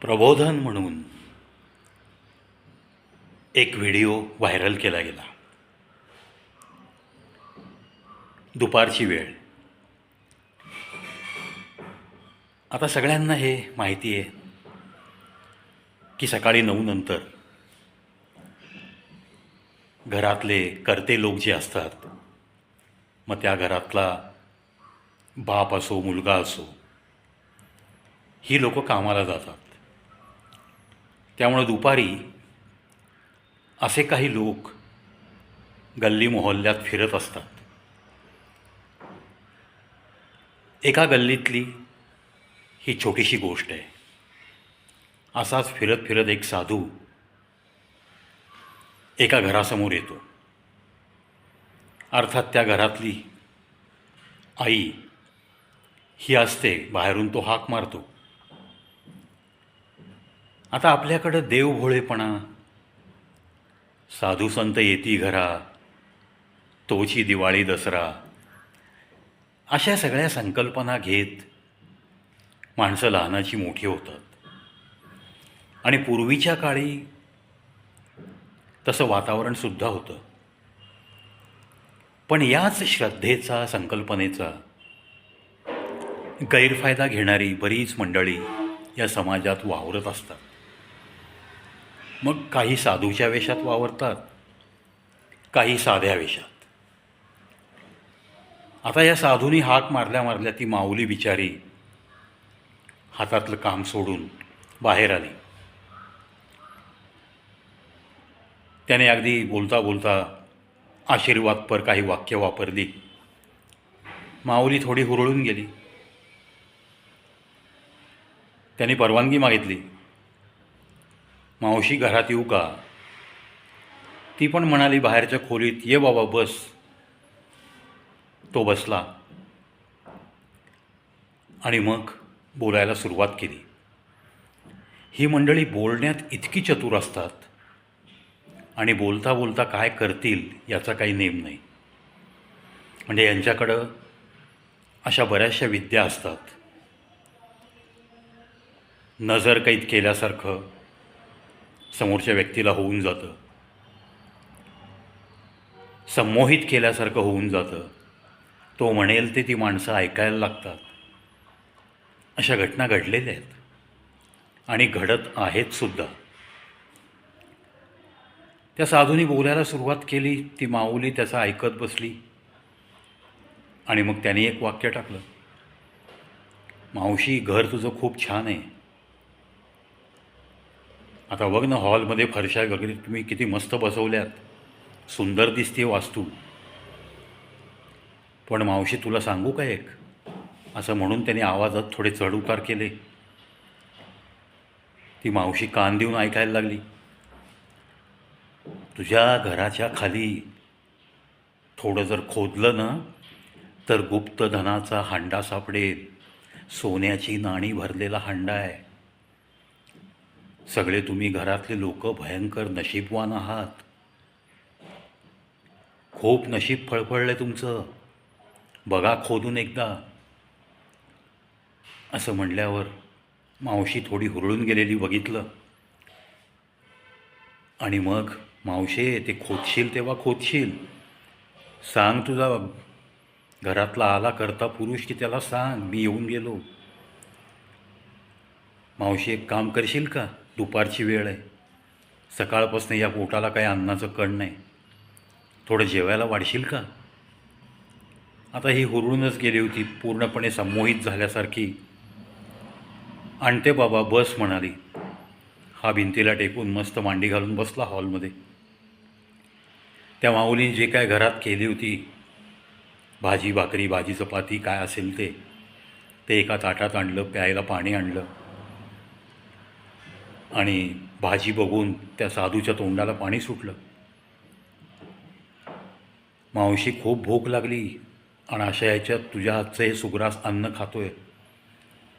प्रबोधन म्हणून एक व्हिडिओ व्हायरल केला गेला. दुपारची वेळ. आता सगळ्यांना हे माहिती आहे की सकाळी नऊ नंतर घरातले करते लोक जे असतात मग त्या घरातला बाप असो मुलगा असो ही लोक कामाला जातात. त्यामुळं दुपारी असे काही लोक गल्ली मोहल्ल्यात फिरत असतात. एका गल्लीतली ही छोटीशी गोष्ट आहे. असाच फिरत फिरत एक साधू एका घरासमोर येतो. अर्थात त्या घरातली आई ही असते बाहेरून तो हाक मारतो. आता आपल्याकडं देवभोळेपणा. साधू संत येती घरा तोची दिवाळी दसरा. अशा सगळ्या संकल्पना घेत माणसं लहानाची मोठी होतात. आणि पूर्वीच्या काळी तसं वातावरणसुद्धा होतं. पण याच श्रद्धेचा संकल्पनेचा गैरफायदा घेणारी बरीच मंडळी या समाजात वावरत असतात. मग काही साधूच्या वेशात वावरतात काही साध्या वेशात. आता या साधूनी हाक मारल्या मारल्या ती माऊली बिचारी हातातलं काम सोडून बाहेर आली. त्याने अगदी बोलता बोलता आशीर्वादपर काही वाक्य वापरली. माऊली थोडी हुरळून गेली. त्याने परवानगी मागितली. मावशी घरात येऊ का? ती पण म्हणाली बाहेरच्या खोलीत ये बाबा बस. तो बसला. आणि मग बोलायला सुरुवात केली. ही मंडळी बोलण्यात इतकी चतुर असतात आणि बोलता बोलता काय करतील याचा काही नेम नाही. म्हणजे यांच्याकडं अशा बऱ्याचशा विद्या असतात. नजर कैद केल्यासारखं समोरच्या व्यक्तीला होऊन जातं. संमोहित केल्यासारखं होऊन जातं. तो म्हणेल ते ती माणसं ऐकायला लागतात. अशा घटना घडलेल्या आहेत. आणि घडत आहेत सुद्धा. त्या साधूनी बोलायला सुरुवात केली ती माऊली त्याचं ऐकत बसली. आणि मग त्याने एक वाक्य टाकलं. मावशी घर तुझं खूप छान आहे. आता बघ ना हॉलमध्ये फरशा वगैरे तुम्ही किती मस्त बसवल्यात. सुंदर दिसते वास्तू. पण मावशी तुला सांगू का एक? असं म्हणून त्याने आवाजात थोडे चढउतार केले. ती मावशी कान देऊन ऐकायला लागली. तुझ्या घराच्या खाली थोडं जर खोदलं ना तर गुप्त धनाचा हांडा सापडेल. सोन्याची नाणी भरलेला हांडा आहे. सगळे तुम्ही घरातले लोक भयंकर नशीबवान आहात. खूप नशीब फळफळलं तुमचं. बघा खोदून एकदा. असं म्हणल्यावर मावशी थोडी हुरळून गेलेली बघितलं. आणि मग मावशे ते खोदशील तेव्हा खोदशील. सांग तुझा घरातला आला करता पुरुष की त्याला सांग मी येऊन गेलो. मावशी एक काम करशील का? दुपारची वेळ आहे. सकाळपासून या पोटाला काही अन्नाचं कण नाही. थोडं जेवायला वाढशील का? आता ही हुरळूनच गेली होती पूर्णपणे संमोहित झाल्यासारखी. आणते बाबा बस म्हणाली. हा भिंतीला टेकून मस्त मांडी घालून बसला हॉलमध्ये. त्या माऊलीने जे काय घरात केली होती भाजी भाकरी भाजी चपाती काय असेल ते ते एका ताटात आणलं प्यायला पाणी आणलं. आणि भाजी बघून त्या साधूच्या तोंडाला पाणी सुटलं. मावशी खूप भूक लागली आणि अशा याच्यात तुझ्या हातचं हे सुग्रास अन्न खातोय.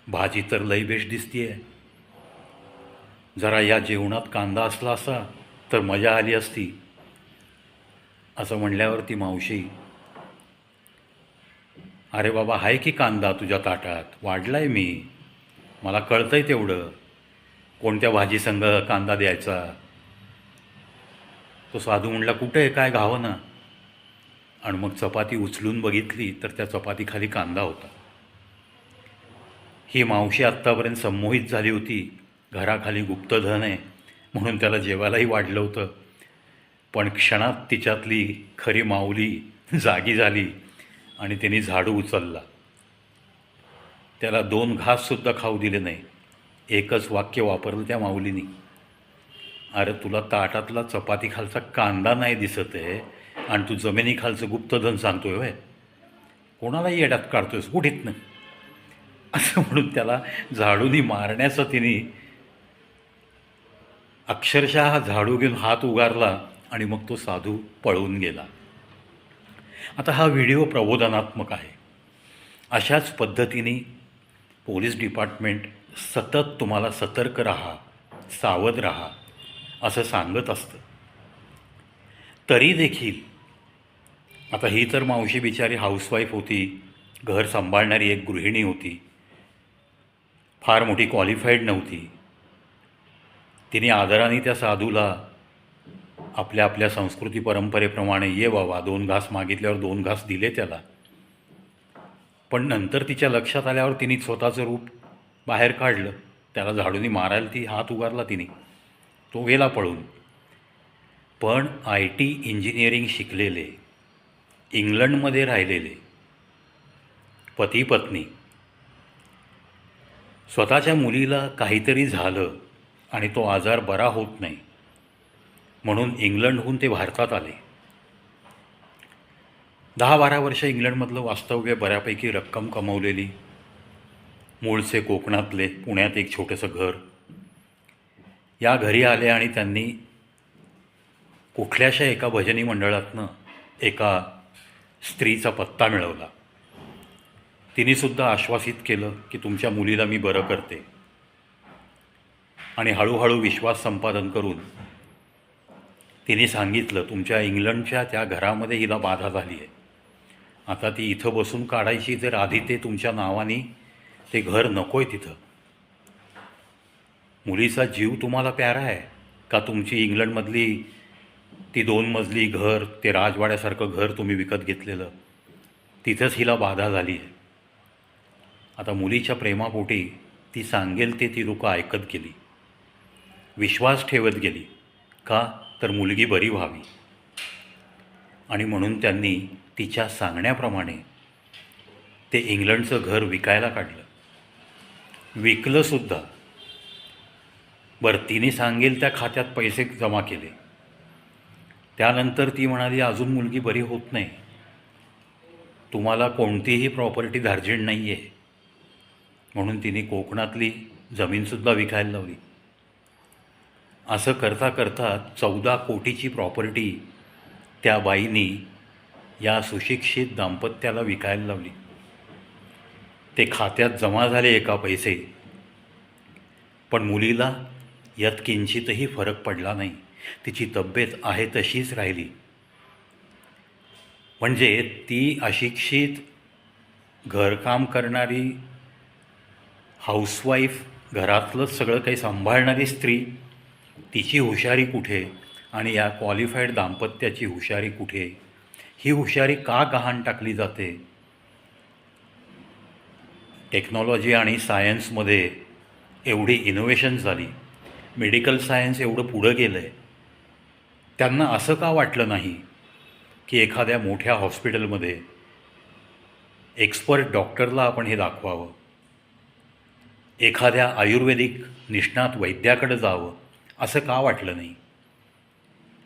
भाजी तर लई बेश दिसतीये. जरा या जेवणात कांदा असला असता तर मजा आली असती. असं म्हणल्यावर ती मावशी अरे बाबा आहे की कांदा तुझ्या ताटात? वाढलाय मी. मला कळतंय तेवढं. कोणत्या भाजीसंग कांदा द्यायचा? तो साधू म्हणला कुठे आहे? काय घावं ना. आणि मग चपाती उचलून बघितली तर त्या चपातीखाली कांदा होता. ही मावशी आत्तापर्यंत संमोहित झाली होती. घराखाली गुप्तधन आहे म्हणून त्याला जेवायलाही वाढलं होतं. पण क्षणात तिच्यातली खरी माऊली जागी झाली आणि त्यांनी झाडू उचलला. त्याला दोन घाससुद्धा खाऊ दिले नाही. एकच वाक्य वापरलं त्या माऊलीनी. अरे तुला ताटातला चपाती खालचा कांदा नाही दिसत आहे आणि तू जमिनीखालचं गुप्तधन सांगतोय होय. कोणाला येड्यात काढतोयस? कुठेतनं? असं म्हणून त्याला झाडूनी मारण्याचं तिने अक्षरशः हा झाडू घेऊन हात उगारला आणि मग तो साधू पळून गेला. आता हा व्हिडिओ प्रबोधनात्मक आहे. अशाच पद्धतीने पोलीस डिपार्टमेंट सतत तुम्हाला सतर्क राहा सावध राहा असं सांगत असतं. तरी देखील आता ही तर मावशी बिचारी हाऊसवाईफ होती घर सांभाळणारी एक गृहिणी होती फार मोठी क्वालिफाईड नव्हती. तिने आदराने त्या साधूला आपल्या आपल्या संस्कृती परंपरेप्रमाणे ये बाबा दोन घास मागितल्यावर दोन घास दिले त्याला. पण नंतर तिच्या लक्षात आल्यावर तिने स्वतःचं रूप बाहेर काढलं त्याला झाडूनी मारायला ती हात उगारला तिने. तो गेला पळून. पण आय टी इंजिनिअरिंग शिकलेले इंग्लंडमध्ये राहिलेले पती पत्नी स्वतःच्या मुलीला काहीतरी झालं आणि तो आजार बरा होत नाही म्हणून इंग्लंडहून ते भारतात आले. दहा बारा वर्ष इंग्लंडमधलं वास्तव्य बऱ्यापैकी रक्कम कमवलेली मूळचे कोकणातले पुण्यात एक छोटंसं घर. या घरी आले आणि त्यांनी कुठल्याशा एका भजनी मंडळातनं एका स्त्रीचा पत्ता मिळवला. तिनेसुद्धा आश्वासित केलं की तुमच्या मुलीला मी बरं करते. आणि हळूहळू विश्वास संपादन करून तिने सांगितलं तुमच्या इंग्लंडच्या त्या घरामध्ये हिला बाधा झाली आहे आता ती इथं बसून काढायची जर आधी ते तुमच्या नावाने ते घर नको आहे तिथं. मुलीचा जीव तुम्हाला प्यारा आहे? का तुमची इंग्लंडमधली ती दोन मजली घर ते राजवाड्यासारखं घर तुम्ही विकत घेतलेलं? तिथंच हिला बाधा झाली आहे. आता मुलीच्या प्रेमापोटी ती सांगेल ते ती लोकं ऐकत गेली. विश्वास ठेवत गेली. का? तर मुलगी बरी व्हावी. आणि म्हणून त्यांनी तिच्या सांगण्याप्रमाणे ते इंग्लंडचं घर विकायला काढलं. विकलंसुद्धा बरं तिने सांगेल त्या खात्यात पैसे जमा केले. त्यानंतर ती म्हणाली अजून मुलगी बरी होत नाही. तुम्हाला कोणतीही प्रॉपर्टी धार्जिण नाही आहे म्हणून तिने कोकणातली जमीनसुद्धा विकायला लावली. असं करता करता चौदा कोटीची प्रॉपर्टी त्या बाईनी या सुशिक्षित दाम्पत्याला विकायला लावली. ते खात्यात जमा झाले एका पैसे. पण मुलीला यात किंचितही फरक पडला नाही. तिची तब्येत आहे तशीच राहिली. म्हणजे ती अशिक्षित घरकाम करणारी हाऊसवाईफ घरातलंच सगळं काही सांभाळणारी स्त्री तिची हुशारी कुठे? आणि या क्वालिफाईड दाम्पत्याची हुशारी कुठे? ही हुशारी का गहाण टाकली जाते? टेक्नॉलॉजी आणि सायन्समध्ये एवढी इनोव्हेशन झाली मेडिकल सायन्स एवढं पुढं गेलं आहे त्यांना असं का वाटलं नाही की एखाद्या मोठ्या हॉस्पिटलमध्ये एक्सपर्ट डॉक्टरला आपण हे दाखवावं? एखाद्या आयुर्वेदिक निष्णात वैद्याकडे जावं? असं का वाटलं नाही?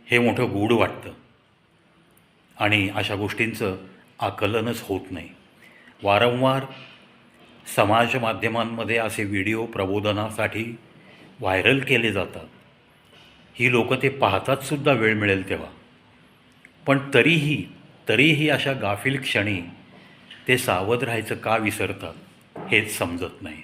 हे मोठं गूढ वाटतं. आणि अशा गोष्टींचं आकलनच होत नाही. वारंवार समाज माध्यमांमध्ये असे व्हिडिओ प्रबोधनासाठी व्हायरल केले जातात. ही लोकं ते पाहतातसुद्धा वेळ मिळेल तेव्हा. पण तरीही तरीही अशा गाफील क्षणी ते सावध राहायचं का विसरतात हेच समजत नाही.